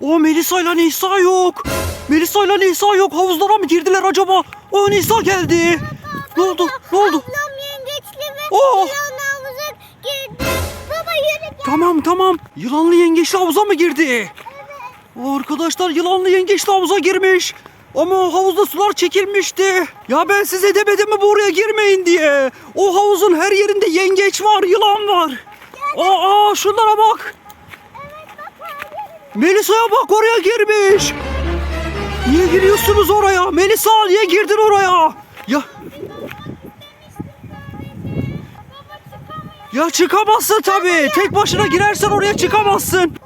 O Melisa ile Nisa yok. Melisa ile Nisa yok. Havuzlara mı girdiler acaba? O Nisa geldi. Ne oldu? Ne oldu? Ablam yengeçli ve Oh! yılan havuza girdi. Baba yürü gel. Tamam tamam. Yılanlı yengeçli havuza mı girdi? O arkadaşlar yılanlı yengeçli havuza girmiş. Ama o havuzda sular çekilmişti. Ya ben size demedim mi buraya girmeyin diye. O havuzun her yerinde yengeç var, yılan var. Aa, aa şunlara bak. Melisa'ya bak oraya girmiş. Niye giriyorsunuz oraya? Melisa niye girdin oraya? Ya Ya çıkamazsın tabii. Tek başına girersen oraya çıkamazsın.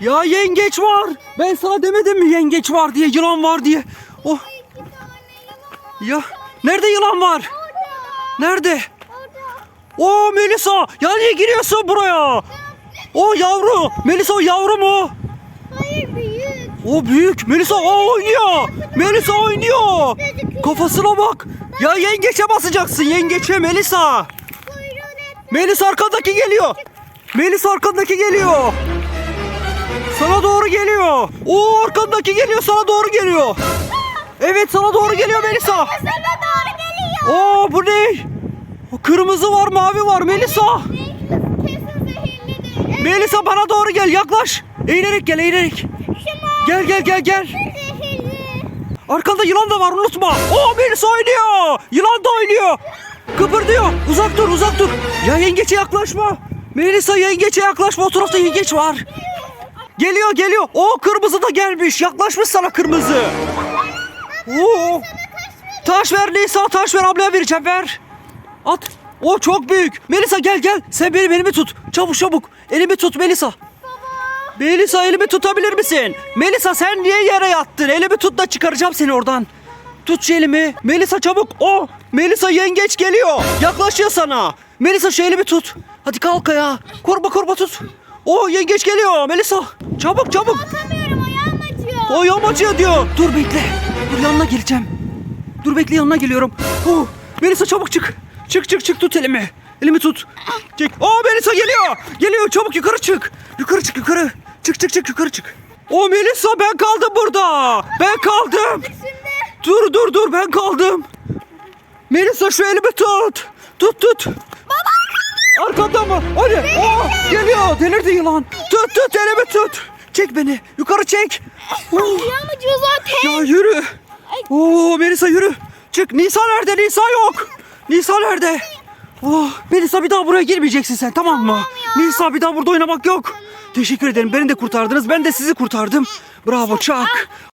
Ya yengeç var. Ben sana demedim mi yengeç var diye, yılan var diye. Oh. Ya nerede yılan var? Nerede? O Melisa. Ya niye giriyorsun buraya? O yavru. Melisa o yavru mu? Hayır büyük. O büyük. Melisa o oynuyor. Melisa oynuyor. Kafasına bak. Ya yengeçe basacaksın. Yengeçe Melisa. Kuyruğu net. Melis arkandaki geliyor. Melis arkandaki geliyor. Sana doğru geliyor. O arkandaki geliyor sana doğru geliyor. Evet sana doğru geliyor Melisa. Sana doğru geliyor. Oo bu ne? Kırmızı var mavi var Melisa. Kesin zehirlidir. Melisa bana doğru gel yaklaş. Eğilerek gel eğilerek. Gel gel gel gel. Arkanda yılan da var unutma. Oo Melisa oynuyor. Yılan da oynuyor. Kıpırdıyor. Uzak dur uzak dur. Ya yengeçe yaklaşma. Melisa yengeçe yaklaşma. O tarafta yengeç var. Geliyor geliyor. O kırmızı da gelmiş. Yaklaşmış sana kırmızı. Oo. Taş ver Nisa taş ver ablaya vereceğim ver. At. O çok büyük. Melisa gel gel. Sen benim elimi tut. Çabuk çabuk. Elimi tut Melisa. Melisa elimi tutabilir misin? Melisa sen niye yere yattın? Elimi tut da çıkaracağım seni oradan. Tut şu elimi. Melisa çabuk. O. Melisa yengeç geliyor. Yaklaşıyor sana. Melisa şu elimi tut. Hadi kalk ya. Koruma koruma tut. O yengeç geliyor. Melisa. Çabuk çabuk. Atamıyorum ayağım acıyor. O yamacıyor diyor. Dur bekle. Dur yanına geleceğim. Dur bekle yanına geliyorum. Oh, Melisa çabuk çık. Çık çık çık tut elimi. Elimi tut. Çık. Oh Melisa geliyor. Geliyor çabuk yukarı çık. Yukarı çık yukarı. Çık çık çık yukarı çık. Oh Melisa ben kaldım burada. Ben kaldım. Dur dur dur ben kaldım. Melisa şu elimi tut. Tut tut. Baba. Arkanda mı? Hadi. Oh, geliyor. Delirdi yılan. Tut tut elimi tut. Çek beni. Yukarı çek. Oh. Ayağım acıyor zaten. Ya yürü. Oo Melisa yürü. Çık. Nisa nerede? Nisa yok. Nisa nerede? Oh, Melisa bir daha buraya girmeyeceksin sen tamam mı? Nisa bir daha burada oynamak yok. Teşekkür ederim. Beni de kurtardınız. Ben de sizi kurtardım. Bravo Çak.